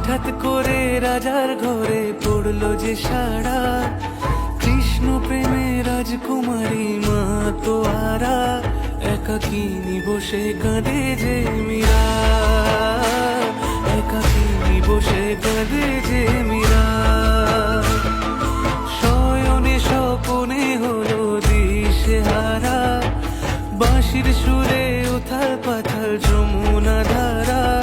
হঠাৎ করে রাজার ঘরে পড়ল যে সারা কৃষ্ণ প্রেমে রাজকুমারী মা তো আরা। একাকিনী বসে কাঁদে যে মীরা? একাকিনী বসে কাঁদে যে মীরা? শয়নে স্বপনে হলো দিশে হারা। বাঁশির সুরে উথাল পাথাল যমুনা ধারা।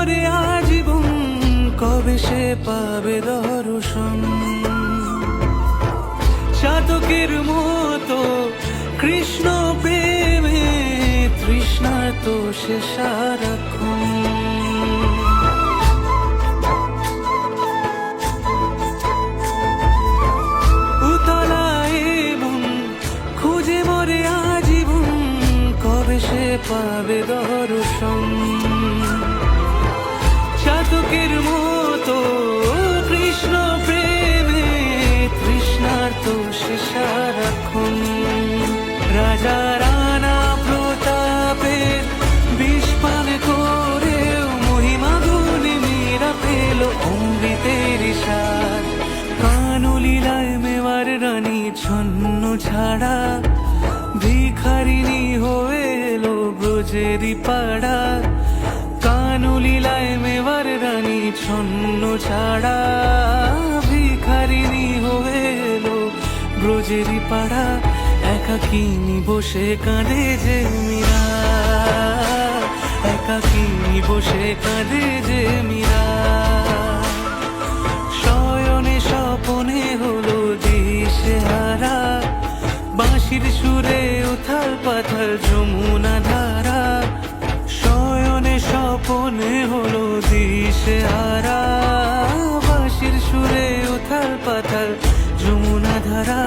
মরে আজীবন, কবে সে পাবে দর্শন? চাতকের মতো কৃষ্ণ প্রেমে তৃষ্ণা তো সে পাবে দর্শন? মতো কৃষ্ণ প্রেমে তৃষ্ণার তো সে সারাক্ষণ রাজা রানা সার। কানুলীলায় মেওয়ার রানী ছন্ন ছাড়া ভিখারিনী হয়ে এলো ব্রজেরি পাড়া। কানুলীলায় মেওয়ার রানী ছন্ন ছাড়া ভিখারিনী হয়ে এলো। ব্রজেরি পাড়া একাকিনী বসে কাঁদে যে মীরা? একাকিনী বসে কাঁদে যে মীরা? শয়নে স্বপনে হলো দিশে হারা। বাঁশির সুরে উথাল পাথাল যমুনা ধারা। স্বপনে হলো দিশে হারা বাঁশির সুরে উথাল পাথাল যমুনা ধারা।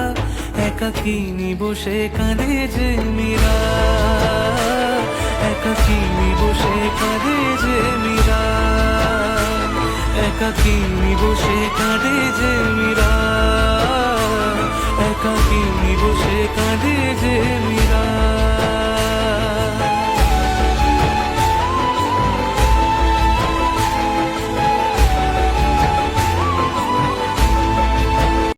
একাকিনী বসে কাঁদে যে মীরা। একাকিনী বসে কাঁদে যে মীরা। একাকিনী বসে কাঁদে যে মীরা। একাকিনী বসে